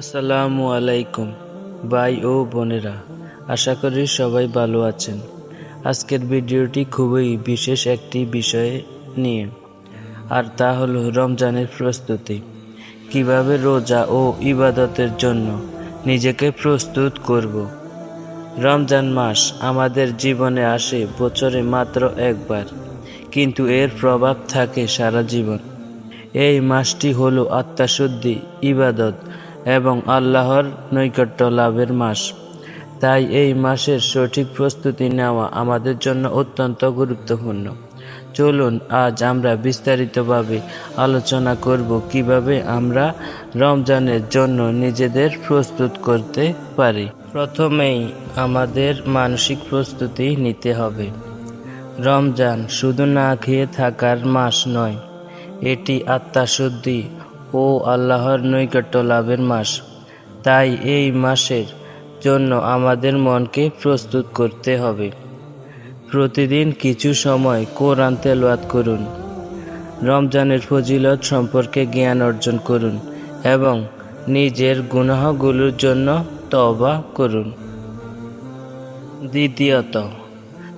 আসসালামু আলাইকুম, ভাই ও বোনেরা। আশা করি সবাই ভালো আছেন। আজকের ভিডিওটি খুবই বিশেষ একটি বিষয়ে নিয়ে। আর তা হল রমজানের প্রস্তুতি। কীভাবে রোজা ও ইবাদতের জন্য নিজেকে প্রস্তুত করব? রমজান মাস আমাদের জীবনে আসে বছরে মাত্র একবার, কিন্তু এর প্রভাব থাকে সারা জীবন। এই মাসটি হলো আত্মাশুদ্ধি, ইবাদত এবং আল্লাহর নৈকট্য লাভের মাস। তাই এই মাসের সঠিক প্রস্তুতি নেওয়া আমাদের জন্য অত্যন্ত গুরুত্বপূর্ণ। চলুন, আজ আমরা বিস্তারিতভাবে আলোচনা করব কীভাবে আমরা রমজানের জন্য নিজেদের প্রস্তুত করতে পারি। প্রথমেই আমাদের মানসিক প্রস্তুতি নিতে হবে। রমজান শুধু না খেয়ে থাকার মাস নয়, এটি আত্মাশুদ্ধি ও আল্লাহর নৈকট্য লাভের মাস। তাই এই মাসের জন্য আমাদের মনকে প্রস্তুত করতে হবে। প্রতিদিন কিছু সময় কোরআন তেলাওয়াত করুন। রমজানের ফজিলত সম্পর্কে জ্ঞান অর্জন করুন এবং নিজের গুনাহগুলোর জন্য তওবা করুন। দ্বিতীয়ত,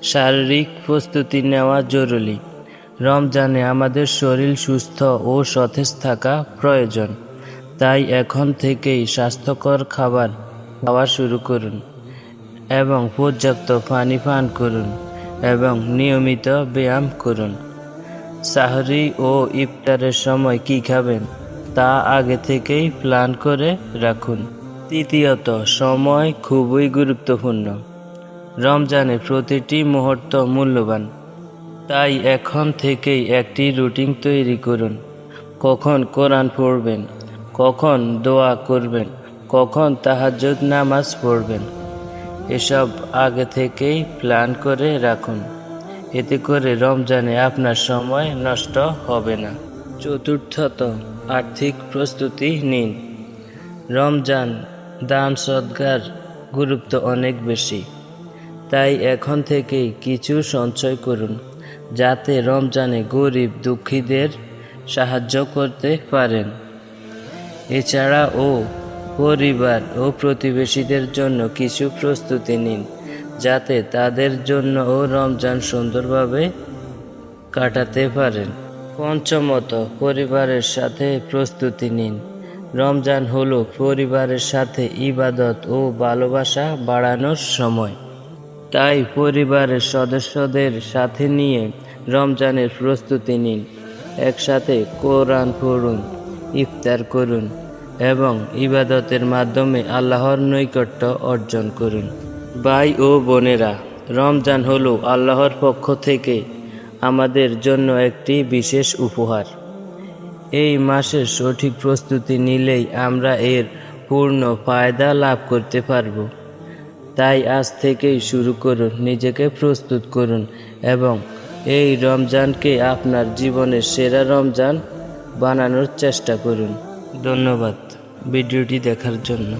শারীরিক প্রস্তুতি নেওয়া জরুরি। রমজানে আমাদের শরীর সুস্থ ও সতেজ থাকা প্রয়োজন। তাই এখন থেকেই স্বাস্থ্যকর খাবার খাওয়া শুরু করুন এবং পর্যাপ্ত পানি পান করুন এবং নিয়মিত ব্যায়াম করুন। সাহরি ও ইফতারের সময় কি খাবেন তা আগে থেকেই প্ল্যান করে রাখুন। তৃতীয়ত, সময় খুবই গুরুত্বপূর্ণ। রমজানে প্রতিটি মুহূর্ত মূল্যবান। তাই এখন থেকেই একটি রুটিন তৈরি করুন। কখন কোরআন পড়বেন, কখন দোয়া করবেন, কখন তাহাজ্জুদ নামাজ পড়বেন, এসব আগে থেকেই প্ল্যান করে রাখুন। এতে করে রমজানে আপনার সময় নষ্ট হবে না। চতুর্থত, আর্থিক প্রস্তুতি নিন। রমজান দান সদ্গার গুরুত্ব অনেক বেশি। তাই এখন থেকেই কিছু সঞ্চয় করুন। যাতে রমজানে গরিব দুঃখীদের সাহায্য করতে পারেন। এছাড়া ও পরিবার ও প্রতিবেশীদের জন্য কিছু প্রস্তুতি নিন, যাতে তাদের জন্য ও রমজান সুন্দরভাবে কাটাতে পারেন। পঞ্চমত, পরিবারের সাথে প্রস্তুতি নিন। রমজান হলো পরিবারের সাথে ইবাদত ও ভালোবাসা বাড়ানোর সময়। তাই পরিবারের সদস্যদের সাথে নিয়ে রমজানের প্রস্তুতি নিন। একসাথে কোরআন পড়ুন, ইফতার করুন এবং ইবাদতের মাধ্যমে আল্লাহর নৈকট্য অর্জন করুন। ভাই ও বোনেরা, রমজান হলো আল্লাহর পক্ষ থেকে আমাদের জন্য একটি বিশেষ উপহার। এই মাসের সঠিক প্রস্তুতি নিলেই আমরা এর পূর্ণ ফায়দা লাভ করতে পারব। তাই আজ থেকেই শুরু করুন, নিজেকে প্রস্তুত করুন এবং এই রমজানকে আপনার জীবনের সেরা রমজান বানানোর চেষ্টা করুন। ধন্যবাদ ভিডিওটি দেখার জন্য।